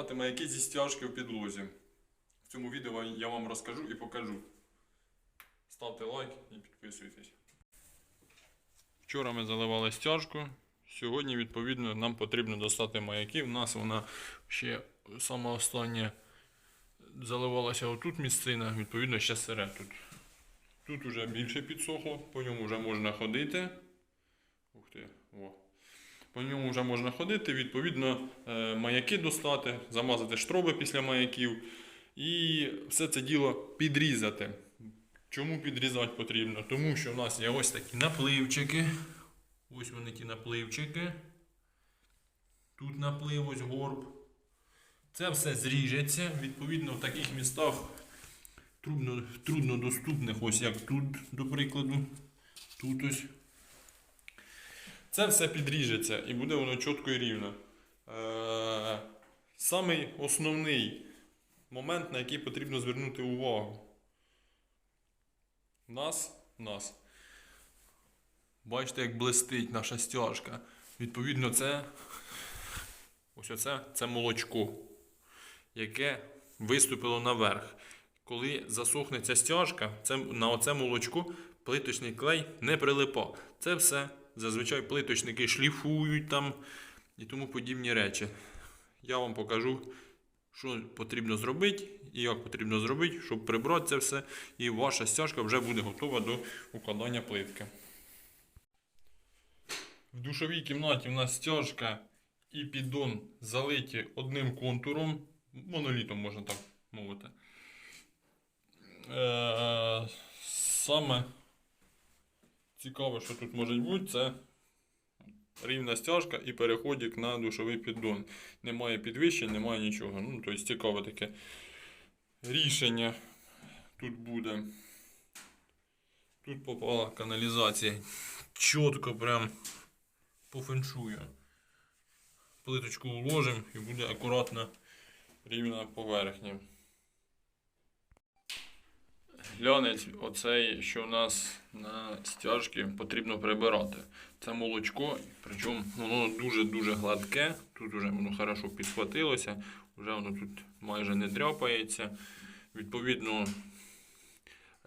Доставати маяки зі стяжки в підлозі? В цьому відео я вам розкажу і покажу. Ставте лайк і підписуйтесь. Вчора ми заливали стяжку. Сьогодні, відповідно, нам потрібно достати маяки. У нас вона ще саме останнє заливалася отут місцина, відповідно, ще сире тут. Тут вже більше підсохло, по ньому вже можна ходити. Ух ти, о. По ньому вже можна ходити, відповідно, е, маяки достати, замазати штроби після маяків і все це діло підрізати. Чому підрізати потрібно? Тому що в нас є ось такі напливчики. Ось вони ті напливчики. Тут наплив, ось горб. Це все зріжеться. Відповідно, в таких містах трудно, труднодоступних, ось як тут, до прикладу. Тут ось. Це все підріжеться і буде воно чітко і рівно. Е, самий основний момент, на який потрібно звернути увагу. Нас, нас. Бачите, як блистить наша стяжка. Відповідно, це ось оце це молочко, яке виступило наверх. Коли засохне ця стяжка, це, на оце молочко плиточний клей не прилипав. Це все зазвичай плиточники шліфують там і тому подібні речі. Я вам покажу, що потрібно зробити і як потрібно зробити, щоб прибрати це все, і ваша стяжка вже буде готова до укладання плитки. В душовій кімнаті в нас стяжка і піддон залиті одним контуром, монолітом можна так мовити. Е, саме цікаве, що тут може бути, це рівна стяжка і переходик на душовий піддон. Немає підвищень, немає нічого. Ну, тобто цікаве таке рішення тут буде. Тут попала каналізація. Чітко прям по феншую. Плиточку уложимо і буде акуратно рівна поверхня. Глянець, оцей, що у нас на стяжці потрібно прибирати. Це молочко, причому воно дуже-дуже гладке. Тут вже воно хорошо підхватилося, вже воно тут майже не дряпається. Відповідно,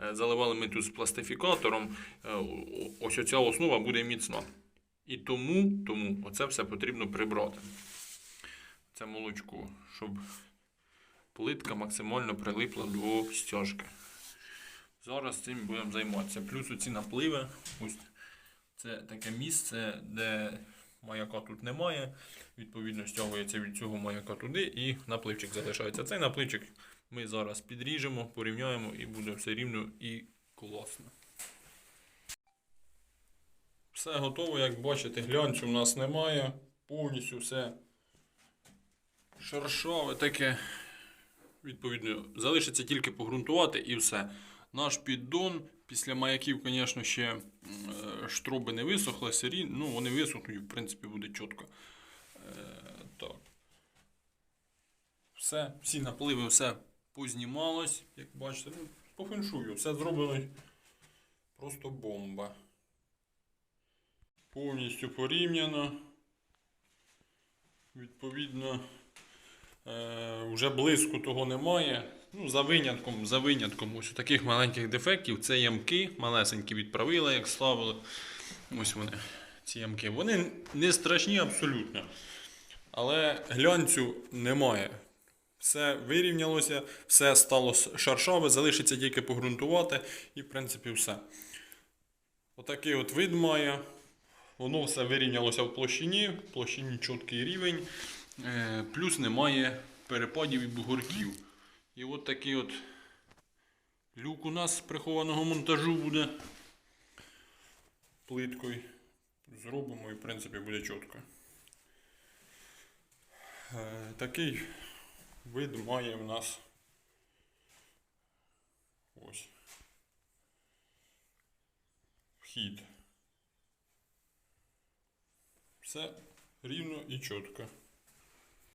е, заливали ми тут з пластифікатором. Е, Ось оця основа буде міцна. І тому, тому оце все потрібно прибрати. Це молочко, щоб плитка максимально прилипла до стяжки. Зараз цим будемо займатися. Плюс оці напливи. Ось це таке місце, де маяка тут немає. Відповідно, стягується від цього маяка туди і напливчик залишається. Цей напливчик ми зараз підріжемо, порівняємо і буде все рівно і класно. Все готово, як бачите, глянцю у нас немає. Повністю все шершаве таке. Відповідно, залишиться тільки погрунтувати і все. Наш піддон після маяків, звісно, ще е, штроби не висохли, сирі. Ну, вони висохнуть, в принципі, буде чітко. Е, так. Все, всі напливи, все познімалось, як бачите. Ну, по феншую, все зроблено просто бомба. Повністю порівняно. Відповідно, е, вже близько того немає. Ну, за винятком, за винятком ось таких маленьких дефектів. Це ямки, малесенькі відправили, як ставили. Ось вони, ці ямки. Вони не страшні абсолютно. Але глянцю немає. Все вирівнялося, все стало шаршаве, залишиться тільки погрунтувати і, в принципі, все. Отакий от вид має. Воно все вирівнялося в площині, в площині чіткий рівень, е, плюс немає перепадів і бугорків. І от такий от люк у нас з прихованого монтажу буде. Плиткою зробимо і в принципі буде чітко. Е, Такий вид має в нас ось вхід. Все рівно і чітко.